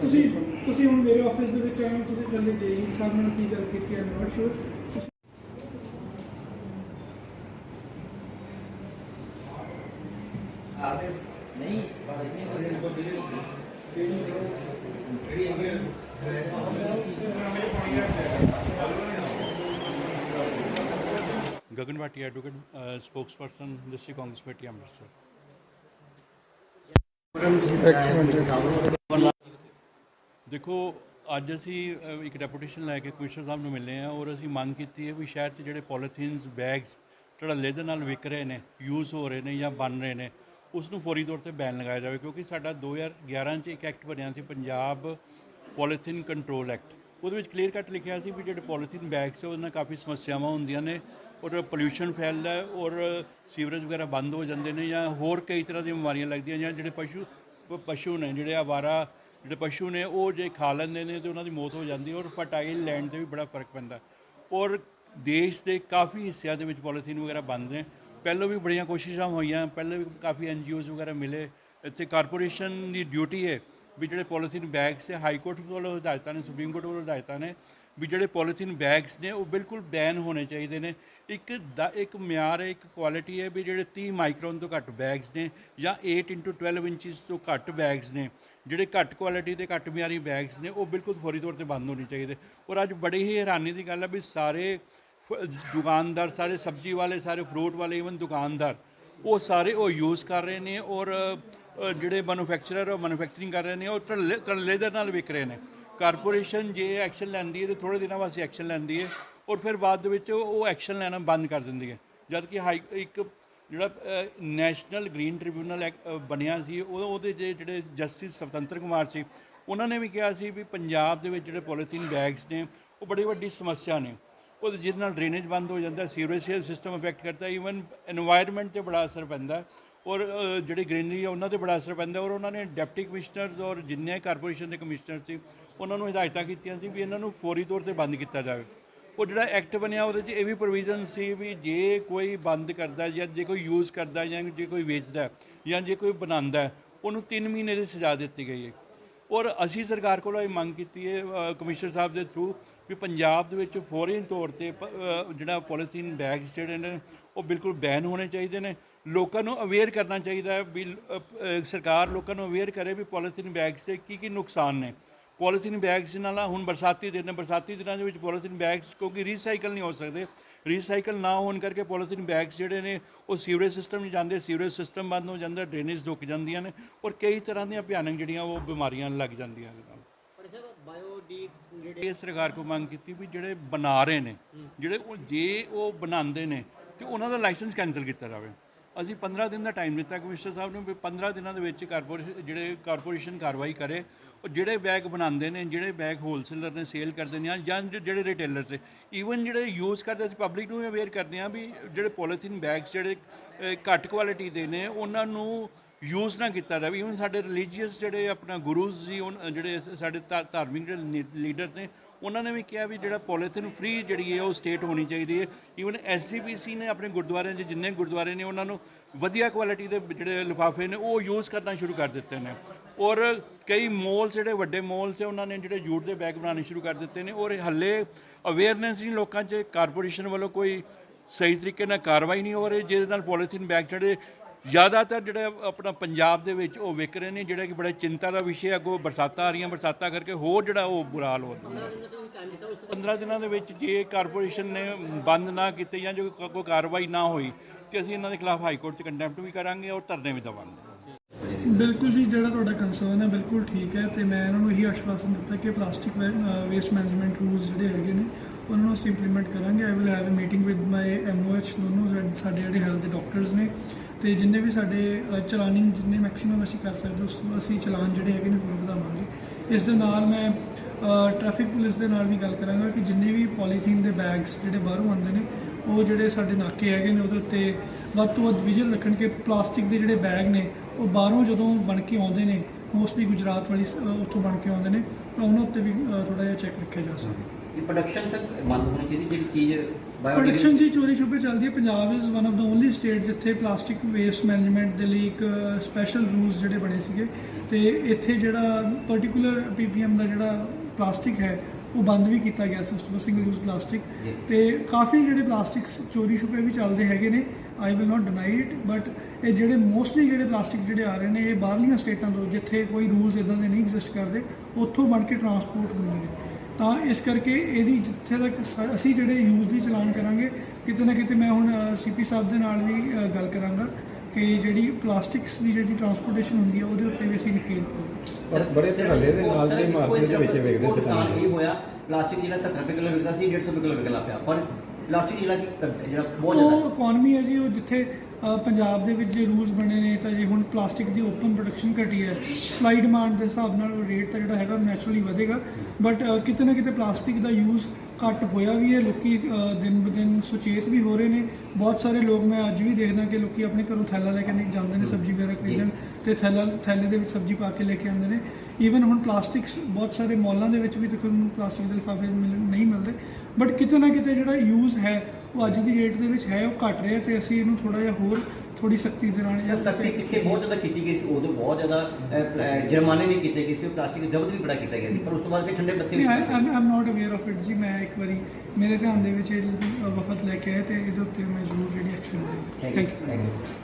ਤੁਸੀਂ ਤੁਸੀਂ ਹੁਣ ਮੇਰੇ ਆਫਿਸ ਦੇ ਵਿੱਚ ਆਏ ਹੋ, ਤੁਸੀਂ ਕੱਲੇ ਜੇਈ ਸਾਹਿਬ ਨਾਲ ਕੀ ਗੱਲ ਕੀਤੀ ਹੈ? ਨੋਟ ਸ਼ੋਰ Gagan Bhati advocate spokesperson district Congress committee, Amritsar. ਦੇਖੋ, ਅੱਜ ਅਸੀਂ ਇੱਕ ਡੈਪੂਟੇਸ਼ਨ ਲੈ ਕੇ ਕਮਿਸ਼ਨਰ ਸਾਹਿਬ ਨੂੰ ਮਿਲੇ ਆ ਔਰ ਅਸੀਂ ਮੰਗ ਕੀਤੀ ਹੈ ਵੀ ਸ਼ਹਿਰ 'ਚ ਜਿਹੜੇ ਪੋਲੀਥੀਨਸ ਬੈਗਸ ਧੜੱਲੇ ਦੇ ਨਾਲ ਵਿਕ ਰਹੇ ਨੇ ਯੂਜ਼ ਹੋ ਰਹੇ ਨੇ ਜਾਂ ਬਣ ਰਹੇ ਨੇ ਉਸ ਨੂੰ ਫੌਰੀ ਤੌਰ ਤੇ ਬੈਨ ਲਗਾਇਆ ਜਾਵੇ ਕਿਉਂਕਿ ਸਾਡਾ 2011 'ਚ ਇੱਕ ਐਕਟ ਬਣਿਆ ਸੀ, ਪੰਜਾਬ ਪੋਲੀਥੀਨ ਕੰਟਰੋਲ ਐਕਟ ਉਹਦੇ ਵਿੱਚ ਕਲੀਅਰ ਕੱਟ ਲਿਖਿਆ ਸੀ ਵੀ ਜਿਹੜੇ ਪੋਲੀਥੀਨ ਬੈਗਸ ਉਹਦੇ ਨਾਲ ਕਾਫੀ ਸਮੱਸਿਆਵਾਂ ਹੁੰਦੀਆਂ ਨੇ। ਔਰ ਪੋਲਿਊਸ਼ਨ ਫੈਲਦਾ ਹੈ ਔਰ ਸੀਵਰੇਜ ਵਗੈਰਾ ਬੰਦ ਹੋ ਜਾਂਦੇ ਨੇ ਜਾਂ ਹੋਰ ਕਈ ਤਰ੍ਹਾਂ ਦੀਆਂ ਬਿਮਾਰੀਆਂ ਲੱਗਦੀਆਂ ਜਾਂ ਜਿਹੜੇ ਪਸ਼ੂ, ਪ- ਪਸ਼ੂ ਨੇ ਜਿਹੜੇ ਆਵਾਰਾ, ਜਿਹੜੇ ਪਸ਼ੂ ਨੇ ਉਹ ਜੇ ਖਾ ਲੈਂਦੇ ਨੇ ਤੇ ਉਹਨਾਂ ਦੀ ਮੌਤ ਹੋ ਜਾਂਦੀ ਔਰ ਫਰਟਾਈਲ ਲੈਂਡ ਤੇ ਵੀ ਬੜਾ ਫ਼ਰਕ ਪੈਂਦਾ ਔਰ ਦੇਸ਼ ਦੇ ਕਾਫੀ ਹਿੱਸਿਆਂ ਦੇ ਵਿੱਚ ਪੋਲੀਥੀਨ ਵਗੈਰਾ ਬੰਦ ਨੇ। ਪਹਿਲਾਂ ਵੀ ਬੜੀਆਂ ਕੋਸ਼ਿਸ਼ਾਂ ਹੋਈਆਂ, ਪਹਿਲਾਂ ਵੀ ਕਾਫੀ ਐਨਜੀਓਜ਼ ਵਗੈਰਾ ਮਿਲੇ। ਇੱਥੇ ਕਾਰਪੋਰੇਸ਼ਨ ਦੀ ਡਿਊਟੀ ਹੈ ਵੀ ਜਿਹੜੇ ਪੋਲੀਥੀਨ ਬੈਗਸ ਹੈ ਹਾਈ ਕੋਰਟ ਵੱਲੋਂ ਹਦਾਇਤਾਂ ਨੇ, ਸੁਪਰੀਮ ਕੋਰਟ ਵੱਲੋਂ ਹਦਾਇਤਾਂ ਨੇ, ਵੀ ਜਿਹੜੇ ਪੋਲੀਥੀਨ ਬੈਗਸ ਨੇ, ਉਹ ਬਿਲਕੁਲ ਬੈਨ ਹੋਣੇ ਚਾਹੀਦੇ ਨੇ। ਇੱਕ ਦਾ, ਇੱਕ ਮਿਆਰ ਹੈ, ਇੱਕ ਕੁਆਲਿਟੀ ਹੈ ਵੀ ਜਿਹੜੇ 30 ਮਾਈਕਰੋਨ ਤੋਂ ਘੱਟ ਬੈਗਸ ਨੇ ਜਾਂ 8 12 ਇੰਚਸ ਤੋਂ ਘੱਟ ਬੈਗਸ ਨੇ, ਜਿਹੜੇ ਘੱਟ ਕੁਆਲਿਟੀ ਦੇ ਘੱਟ ਮਿਆਰੀ ਬੈਗਸ ਨੇ, ਉਹ ਬਿਲਕੁਲ ਫੌਰੀ ਤੌਰ ਤੇ ਬੰਦ ਹੋਣੇ ਚਾਹੀਦੇ। ਔਰ ਅੱਜ ਬੜੀ ਹੀ ਹੈਰਾਨੀ ਦੀ ਗੱਲ ਹੈ ਵੀ ਸਾਰੇ ਫ- ਦੁਕਾਨਦਾਰ, ਸਾਰੇ ਸਬਜ਼ੀ ਵਾਲੇ, ਸਾਰੇ ਫਰੂਟ ਵਾਲੇ ਇਵਨ ਦੁਕਾਨਦਾਰ, ਉਹ ਸਾਰੇ ਉਹ ਯੂਜ਼ ਕਰ ਰਹੇ ਨੇ ਔਰ ਜਿਹੜੇ ਮੈਨੂਫੈਕਚਰਰ ਉਹ ਮੈਨੂਫੈਕਚਰਿੰਗ ਕਰ ਰਹੇ ਨੇ, ਉਹ ਧੜਲੇ ਦੇ ਨਾਲ ਵਿਕ ਰਹੇ ਨੇ। ਕਾਰਪੋਰੇਸ਼ਨ ਜੇ ਐਕਸ਼ਨ ਲੈਂਦੀ ਹੈ ਤੇ ਥੋੜੇ ਦਿਨਾਂ ਵਾਸਤੇ ਐਕਸ਼ਨ ਲੈਂਦੀ ਹੈ ਔਰ ਫਿਰ ਬਾਅਦ ਦੇ ਵਿੱਚ ਉਹ ਐਕਸ਼ਨ ਲੈਣਾ ਬੰਦ ਕਰ ਦਿੰਦੀ ਹੈ। ਜਦ ਕਿ ਹਾਈ, ਇੱਕ ਜਿਹੜਾ ਨੈਸ਼ਨਲ ਗ੍ਰੀਨ ਟ੍ਰਿਬਿਊਨਲ ਬਣਿਆ ਸੀ, ਉਹ, ਉਹਦੇ ਜਿਹੜੇ ਜਸਟਿਸ ਸੁਤੰਤਰ ਕੁਮਾਰ ਸੀ, ਉਹਨਾਂ ਨੇ ਵੀ ਕਿਹਾ ਸੀ ਵੀ ਪੰਜਾਬ ਦੇ ਵਿੱਚ ਜਿਹੜੇ ਪੋਲੀਥੀਨ ਬੈਗਸ ਨੇ, ਉਹ ਬੜੀ ਵੱਡੀ ਸਮੱਸਿਆ ਨੇ। ਉਹ ਜਿਹਦੇ ਨਾਲ ਡਰੇਨੇਜ ਬੰਦ ਹੋ ਜਾਂਦਾ ਸੀਵਰੇਜ ਸਿਸਟਮ ਇਫੈਕਟ ਕਰਦਾ ਈਵਨ এনवायरमेंट ਤੇ ਬੜਾ ਅਸਰ ਪੈਂਦਾ। ਔਰ ਜਿਹੜੀ ਗ੍ਰੀਨਰੀ ਆ, ਉਹਨਾਂ ਤੇ ਬੜਾ ਅਸਰ ਪੈਂਦਾ ਔਰ ਉਹਨਾਂ ਨੇ ਡਿਪਟੀ ਕਮਿਸ਼ਨਰਸ ਔਰ ਜਿੰਨੇ ਕਾਰਪੋਰੇਸ਼ਨ ਦੇ ਕਮਿਸ਼ਨਰ ਸੀ, ਉਹਨਾਂ ਨੂੰ ਹਦਾਇਤਾਂ ਕੀਤੀਆਂ ਸੀ ਵੀ ਇਹਨਾਂ ਨੂੰ ਫੌਰੀ ਤੌਰ ਤੇ ਬੰਦ ਕੀਤਾ ਜਾਵੇ। ਉਹ ਜਿਹੜਾ ਐਕਟ ਬਣਿਆ ਉਹਦੇ 'ਚ ਇਹ ਵੀ ਪ੍ਰੋਵੀਜ਼ਨ ਸੀ ਵੀ ਜੇ ਕੋਈ ਬੰਦ ਕਰਦਾ ਜਾਂ ਜੇ ਕੋਈ ਯੂਜ਼ ਕਰਦਾ ਜਾਂ ਜੇ ਕੋਈ ਵੇਚਦਾ ਜਾਂ ਜੇ ਕੋਈ ਬਣਾਉਂਦਾ, ਉਹਨੂੰ 3 ਮਹੀਨੇ ਦੀ ਸਜ਼ਾ ਦਿੱਤੀ ਗਈ ਹੈ। ਔਰ ਅਸੀਂ ਸਰਕਾਰ ਕੋਲੋਂ ਇਹ ਮੰਗ ਕੀਤੀ ਹੈ ਕਮਿਸ਼ਨਰ ਸਾਹਿਬ ਦੇ ਥਰੂ ਵੀ ਪੰਜਾਬ ਦੇ ਵਿੱਚ ਫੌਰਨ ਤੌਰ ਤੇ, ਪ- ਜਿਹੜਾ ਪੋਲੀਥੀਨ ਬੈਗਸ ਜਿਹੜੇ ਨੇ, ਉਹ ਬਿਲਕੁਲ ਬੈਨ ਹੋਣੇ ਚਾਹੀਦੇ ਨੇ। ਲੋਕਾਂ ਨੂੰ ਅਵੇਅਰ ਕਰਨਾ ਚਾਹੀਦਾ ਹੈ ਵੀ ਸਰਕਾਰ ਲੋਕਾਂ ਨੂੰ ਅਵੇਅਰ ਕਰੇ ਵੀ ਪੋਲੀਥੀਨ ਬੈਗਸ ਦੇ ਕੀ ਕੀ ਨੁਕਸਾਨ ਨੇ। ਪੋਲੀਥੀਨ ਬੈਗਸ ਨਾਲ ਹੁਣ ਬਰਸਾਤੀ ਦਿਨ ਨੇ ਬਰਸਾਤੀ ਦਿਨਾਂ ਦੇ ਵਿੱਚ ਪੋਲੀਥੀਨ ਬੈਗਸ ਕਿਉਂਕਿ ਰੀਸਾਈਕਲ ਨਹੀਂ ਹੋ ਸਕਦੇ। ਰੀਸਾਈਕਲ ਨਾ ਹੋਣ ਕਰਕੇ ਪੋਲੀਥੀਨ ਬੈਗਸ ਜਿਹੜੇ ਨੇ ਉਹ ਸੀਵਰੇਜ ਸਿਸਟਮ 'ਚ ਜਾਂਦੇ ਸੀਵਰੇਜ ਸਿਸਟਮ ਬੰਦ ਹੋ ਜਾਂਦਾ ਡਰੇਨੇਜ ਰੁਕ ਜਾਂਦੀਆਂ ਨੇ ਔਰ ਕਈ ਤਰ੍ਹਾਂ ਦੀਆਂ ਭਿਆਨਕ ਜਿਹੜੀਆਂ ਉਹ ਬਿਮਾਰੀਆਂ ਲੱਗ ਜਾਂਦੀਆਂ ਇਹਦੇ ਨਾਲ ਪਰ ਸਰ ਇਹ ਸਰਕਾਰ ਕੋ ਮੰਗ ਕੀਤੀ ਵੀ ਜਿਹੜੇ ਬਣਾ ਰਹੇ ਨੇ ਜਿਹੜੇ ਉਹ ਜੇ ਉਹ ਬਣਾਉਂਦੇ ਨੇ ਤੇ ਉਹਨਾਂ ਦਾ ਲਾਇਸੈਂਸ ਕੈਨਸਲ ਕੀਤਾ ਜਾਵੇ। ਅਸੀਂ 15 ਦਿਨ ਦਾ ਟਾਈਮ ਦਿੱਤਾ ਕਮਿਸ਼ਨਰ ਸਾਹਿਬ ਨੂੰ ਵੀ 15 ਦਿਨਾਂ ਦੇ ਵਿੱਚ ਕਾਰਪੋਰੇਸ਼ਨ ਜਿਹੜੇ ਕਾਰਪੋਰੇਸ਼ਨ ਕਾਰਵਾਈ ਕਰੇ। ਉਹ ਜਿਹੜੇ ਬੈਗ ਬਣਾਉਂਦੇ ਨੇ, ਜਿਹੜੇ ਬੈਗ ਹੋਲਸੇਲਰ ਨੇ ਸੇਲ ਕਰਦੇ ਨੇ ਜਾਂ ਜਿਹੜੇ ਰਿਟੇਲਰ ਨੇ ਈਵਨ ਜਿਹੜੇ ਯੂਜ਼ ਕਰਦੇ, ਅਸੀਂ ਪਬਲਿਕ ਨੂੰ ਅਵੇਅਰ ਕਰਦੇ ਹਾਂ ਵੀ ਜਿਹੜੇ ਪੋਲੀਥੀਨ ਬੈਗਸ ਜਿਹੜੇ ਘੱਟ ਕੁਆਲਿਟੀ ਦੇ ਨੇ, ਉਹਨਾਂ ਨੂੰ ਯੂਜ਼ ਨਾ ਕੀਤਾ ਜਾਵੇ। ਇਵਨ ਸਾਡੇ ਰਿਲੀਜੀਅਸ ਜਿਹੜੇ ਆਪਣਾ ਗੁਰੂਜ਼ ਸੀ ਉਨ- ਜਿਹੜੇ ਸਾਡੇ ਧਾ- ਧਾਰਮਿਕ ਜਿਹੜੇ ਲੀਡਰ ਨੇ, ਉਹਨਾਂ ਨੇ ਵੀ ਕਿਹਾ ਵੀ ਜਿਹੜਾ ਪੋਲੀਥੀਨ ਫ੍ਰੀ ਜਿਹੜੀ ਹੈ ਉਹ ਸਟੇਟ ਹੋਣੀ ਚਾਹੀਦੀ ਹੈ। ਇਵਨ ਐਸਜੀਪੀਸੀ ਨੇ ਆਪਣੇ ਗੁਰਦੁਆਰਿਆਂ 'ਚ ਜਿੰਨੇ ਗੁਰਦੁਆਰੇ ਨੇ, ਉਹਨਾਂ ਨੂੰ ਵਧੀਆ ਕੁਆਲਿਟੀ ਦੇ ਜਿਹੜੇ ਲਿਫਾਫੇ ਨੇ, ਉਹ ਯੂਜ਼ ਕਰਨਾ ਸ਼ੁਰੂ ਕਰ ਦਿੱਤੇ ਨੇ। ਔਰ ਕਈ ਮੋਲਸ ਜਿਹੜੇ ਵੱਡੇ ਮੋਲਸ ਹੈ, ਉਹਨਾਂ ਨੇ ਜਿਹੜੇ ਜੂਟ ਦੇ ਬੈਗ ਬਣਾਉਣੇ ਸ਼ੁਰੂ ਕਰ ਦਿੱਤੇ ਨੇ। ਔਰ ਹੱਲੇ ਅਵੇਅਰਨੈਸ ਨਹੀਂ ਲੋਕਾਂ 'ਚ ਕਾਰਪੋਰੇਸ਼ਨ ਵੱਲੋਂ ਕੋਈ ਸਹੀ ਤਰੀਕੇ ਨਾਲ ਕਾਰਵਾਈ ਨਹੀਂ ਹੋ ਰਹੀ, ਜਿਹਦੇ ਨਾਲ ਪੋਲੀਥੀਨ ਬੈਗ ਜਿਹੜੇ ਜ਼ਿਆਦਾਤਰ ਜਿਹੜਾ ਆਪਣਾ ਪੰਜਾਬ ਦੇ ਵਿੱਚ ਉਹ ਵਿਕ ਰਹੇ ਨੇ, ਜਿਹੜਾ ਕਿ ਬੜਾ ਚਿੰਤਾ ਦਾ ਵਿਸ਼ੇ ਹੈ, ਅੱਗੋਂ ਬਰਸਾਤਾਂ ਆ ਰਹੀਆਂ, ਬਰਸਾਤਾਂ ਕਰਕੇ ਹੋਰ ਜਿਹੜਾ ਉਹ ਬੁਰਾ ਹਾਲ ਹੋ ਰਿਹਾ ਦਿਨ 15 ਦਿਨਾਂ ਦੇ ਵਿੱਚ ਜੇ ਕਾਰਪੋਰੇਸ਼ਨ ਨੇ ਬੰਦ ਨਾ ਕੀਤੇ ਜਾਂ ਜੋ ਕੋਈ ਕਾਰਵਾਈ ਨਾ ਹੋਈ, ਤੇ ਅਸੀਂ ਇਹਨਾਂ ਦੇ ਖਿਲਾਫ ਹਾਈ ਕੋਰਟ 'ਚ ਕੰਟੈਂਪਟ ਵੀ ਕਰਾਂਗੇ ਔਰ ਧਰਨੇ ਵੀ ਦੇਵਾਂਗੇ। ਬਿਲਕੁਲ ਜੀ, ਜਿਹੜਾ ਤੁਹਾਡਾ ਕੰਸਰਨ ਹੈ, ਬਿਲਕੁਲ ਠੀਕ ਹੈ, ਤੇ ਮੈਂ ਇਹਨਾਂ ਨੂੰ ਇਹੀ ਆਸ਼ਵਾਸਨ ਦਿੱਤਾ ਕਿ ਪਲਾਸਟਿਕ ਵੇਸਟ ਮੈਨੇਜਮੈਂਟ ਰੂਲਸ ਜਿਹੜੇ ਹੈਗੇ ਨੇ, ਉਹਨਾਂ ਨੂੰ ਅਸੀਂ ਇੰਪਲੀਮੈਂਟ ਕਰਾਂਗੇ। I will have a meeting with my MOH ਦੋਨੋਂ ਸਾਡੇ- ਸਾਡੇ ਜਿਹੜੇ ਹੈਲਥ ਦੇ ਡਾਕਟਰਸ ਨੇ ਤੇ ਜਿੰਨੇ ਵੀ ਸਾਡੇ ਚਲਾਨਿੰਗ ਜਿੰਨੇ ਮੈਕਸਿਮਮ ਅਸੀਂ ਕਰ ਸਕਦੇ, ਉਸ ਤੋਂ ਅਸੀਂ ਚਲਾਨ ਜਿਹੜੇ ਹੈਗੇ ਨੇ ਪੂਰੇ ਵਧਾਵਾਂਗੇ। ਇਸ ਦੇ ਨਾਲ ਮੈਂ ਟ੍ਰੈਫਿਕ ਪੁਲਿਸ ਦੇ ਨਾਲ ਵੀ ਗੱਲ ਕਰਾਂਗਾ ਕਿ ਜਿੰਨੇ ਵੀ ਪੋਲੀਥੀਨ ਦੇ ਬੈਗਸ ਜਿਹੜੇ ਬਾਹਰੋਂ ਆਉਂਦੇ ਨੇ, ਉਹ ਜਿਹੜੇ ਸਾਡੇ ਨਾਕੇ ਹੈਗੇ ਨੇ ਉਹਦੇ ਉੱਤੇ ਵੱਧ ਤੋਂ ਵੱਧ ਵਿਜਲ ਰੱਖਣ ਕਿ ਪਲਾਸਟਿਕ ਦੇ ਜਿਹੜੇ ਬੈਗ ਨੇ, ਉਹ ਬਾਹਰੋਂ ਜਦੋਂ ਬਣ ਕੇ ਆਉਂਦੇ ਨੇ ਮੋਸਟਲੀ ਗੁਜਰਾਤ ਵਾਲੀ ਸ- ਉੱਥੋਂ ਬਣ ਕੇ ਆਉਂਦੇ ਨੇ, ਤਾਂ ਉਹਨਾਂ ਉੱਤੇ ਵੀ ਥੋੜਾ ਜਿਹਾ ਚੈੱਕ ਰੱਖਿਆ ਜਾ ਸਕਦਾ ਇਹ ਪ੍ਰੋਡਕਸ਼ਨ ਸਰ ਬੰਦ ਹੋਣੀ ਚਾਹੀਦੀ ਜਿਹੜੀ ਚੀਜ਼ ਪ੍ਰੋਡਕਸ਼ਨ ਜੀ ਚੋਰੀ ਛੁਪੇ ਚੱਲਦੀ ਹੈ। Punjab is one of the only state ਜਿੱਥੇ ਪਲਾਸਟਿਕ ਵੇਸਟ ਮੈਨੇਜਮੈਂਟ ਦੇ ਲਈ ਇੱਕ ਸਪੈਸ਼ਲ ਰੂਲਸ ਜਿਹੜੇ ਬਣੇ ਸੀਗੇ। ਤੇ ਇੱਥੇ ਜਿਹੜਾ ਪਾਰਟਿਕੂਲਰ ਪੀਪੀਐਮ ਦਾ ਜਿਹੜਾ ਪਲਾਸਟਿਕ ਹੈ ਉਹ ਬੰਦ ਵੀ ਕੀਤਾ ਗਿਆ ਸੀ। ਉਸ ਤੋਂ ਸਿੰਗਲ ਯੂਜ਼ ਪਲਾਸਟਿਕ। ਤੇ ਕਾਫੀ ਜਿਹੜੇ ਪਲਾਸਟਿਕਸ ਚੋਰੀ ਛੁਪੇ ਵੀ ਚੱਲਦੇ ਹੈਗੇ ਨੇ। I will not deny it but ਇਹ ਜਿਹੜੇ ਮੋਸਟਲੀ ਜਿਹੜੇ ਪਲਾਸਟਿਕ ਜਿਹੜੇ ਆ ਰਹੇ ਨੇ ਇਹ ਬਾਹਰਲੀਆਂ ਸਟੇਟਾਂ ਤੋਂ ਜਿੱਥੇ ਕੋਈ ਰੂਲਸ ਇਦਾਂ ਦੇ ਨਹੀਂ ਐਗਜ਼ਿਸਟ ਕਰਦੇ ਉੱਥੋਂ ਬਣ ਕੇ ਟਰਾਂਸਪੋਰਟ ਹੁੰਦੇ ਨੇ। ਤਾਂ ਇਸ ਕਰਕੇ ਇਹਦੀ ਜਿੱਥੇ ਤੱਕ ਸ- ਅਸੀਂ ਜਿਹੜੇ ਯੂਜ਼ ਦੀ ਚਲਾਨ ਕਰਾਂਗੇ ਕਿਤੇ ਨਾ ਕਿਤੇ ਮੈਂ ਹੁਣ ਸੀਪੀ ਸਾਹਿਬ ਦੇ ਨਾਲ ਵੀ ਅ, ਗੱਲ ਕਰਾਂਗਾ ਕਿ ਜਿਹੜੀ ਪਲਾਸਟਿਕਸ ਦੀ ਜਿਹੜੀ ਟਰਾਂਸਪੋਰਟੇਸ਼ਨ ਹੁੰਦੀ ਹੈ ਉਹਦੇ ਉੱਤੇ ਵੀ ਅਸੀਂ ਨਕੇਲ ਪਾਵਾਂਗੇ ਪਰ ਬੜੇ ਧੜੱਲੇ ਦੇ ਨਾਲ ਜਿਹੜੇ ਮਾਰਕੀਟ ਦੇ ਵਿੱਚ ਵੇਖਦੇ ਦੁਕਾਨਾਂ ਇਹ ਹੋਇਆ ਪਲਾਸਟਿਕ ਜਿਹੜਾ 70 ਰੁਪਏ ਕਿਲੋ ਵਿਕਦਾ ਸੀ 150 ਰੁਪਏ ਕਿਲੋ ਲੱਗ ਪਿਆ। ਪਰ ਪਲਾਸਟਿਕ ਜਿਹੜਾ ਕਿ ਜਿਹੜਾ ਬਹੁਤ ਉਹ ਜ਼ਿਆਦਾ ਇਕਨੋਮੀ ਹੈ ਜੀ ਉਹ ਜਿੱਥੇ ਅ, ਪੰਜਾਬ ਦੇ ਵਿੱਚ ਜੇ ਰੂਲਸ ਬਣੇ ਨੇ ਤਾਂ ਜੇ ਹੁਣ ਪਲਾਸਟਿਕ ਦੀ ਓਪਨ ਪ੍ਰੋਡਕਸ਼ਨ ਘਟੀ ਹੈ ਸਪਲਾਈ ਡਿਮਾਂਡ ਦੇ ਹਿਸਾਬ ਨਾਲ ਉਹ ਰੇਟ ਤਾਂ ਜਿਹੜਾ ਹੈਗਾ ਨੈਚੁਰਲੀ ਵਧੇਗਾ। ਬਟ ਕਿਤੇ ਨਾ ਕਿਤੇ ਪਲਾਸਟਿਕ ਦਾ ਯੂਜ਼ ਘੱਟ ਹੋਇਆ ਵੀ ਹੈ ਲੋਕੀ ਅ, ਦਿਨ ਬ ਦਿਨ ਸੁਚੇਤ ਵੀ ਹੋ ਰਹੇ ਨੇ। ਬਹੁਤ ਸਾਰੇ ਲੋਕ ਮੈਂ ਅੱਜ ਵੀ ਦੇਖਦਾ ਕਿ ਲੋਕੀ ਆਪਣੇ ਘਰੋਂ ਥੈਲਾ ਲੈ ਕੇ ਨਹੀਂ ਜਾਂਦੇ ਨੇ ਸਬਜ਼ੀ ਵਗੈਰਾ ਖਰੀਦਣ ਤੇ ਥੈਲਾ ਥੈਲੇ ਦੇ ਵਿੱਚ ਸਬਜ਼ੀ ਪਾ ਕੇ ਲੈ ਕੇ ਆਉਂਦੇ ਨੇ। ਈਵਨ ਹੁਣ ਪਲਾਸਟਿਕਸ ਬਹੁਤ ਸਾਰੇ ਮਾਲਾਂ ਦੇ ਵਿੱਚ ਵੀ ਤਕਰੀਬਨ ਪਲਾਸਟਿਕ ਦੇ ਲਿਫਾਫੇ ਨਹੀਂ ਮਿਲਦੇ। ਬਟ ਕਿਤੇ ਨਾ ਕਿਤੇ ਜਿਹੜਾ ਯੂਜ਼ ਹੈ ਉਹ ਅੱਜ ਦੀ ਡੇਟ ਦੇ ਵਿੱਚ ਹੈ ਉਹ ਘਟ ਰਿਹਾ ਤੇ ਅਸੀਂ ਇਹਨੂੰ ਥੋੜਾ ਜਿਹਾ ਹੋਰ ਥੋੜੀ ਸਖਤੀ ਦੇ ਨਾਲ ਸਰ ਸਖਤੀ ਪਿੱਛੇ ਬਹੁਤ ਜ਼ਿਆਦਾ ਕੀਤੀ ਗਈ ਸੀ ਉਦੋਂ ਬਹੁਤ ਜ਼ਿਆਦਾ ਜੁਰਮਾਨੇ ਵੀ ਕੀਤੇ ਗਏ ਸੀ ਪਲਾਸਟਿਕ ਜ਼ਬਤ ਵੀ ਬੜਾ ਕੀਤਾ ਗਿਆ ਸੀ ਪਰ ਉਸ ਤੋਂ ਬਾਅਦ ਫਿਰ ਠੰਡੇ ਨਹੀਂ ਵਿੱਚ I am not aware of it ਜੀ ਮੈਂ ਇੱਕ ਵਾਰੀ ਮੇਰੇ ਧਿਆਨ ਦੇ ਵਿੱਚ ਇਹ ਵਫਤ ਲੈ ਕੇ ਆਏ ਤੇ ਇਹਦੇ ਉੱਤੇ ਮੈਂ ਜ਼ਰੂਰ ਜਿਹੜੀ ਐਕਸ਼ਨ ਯੂ ਥੈਂਕ ਯੂ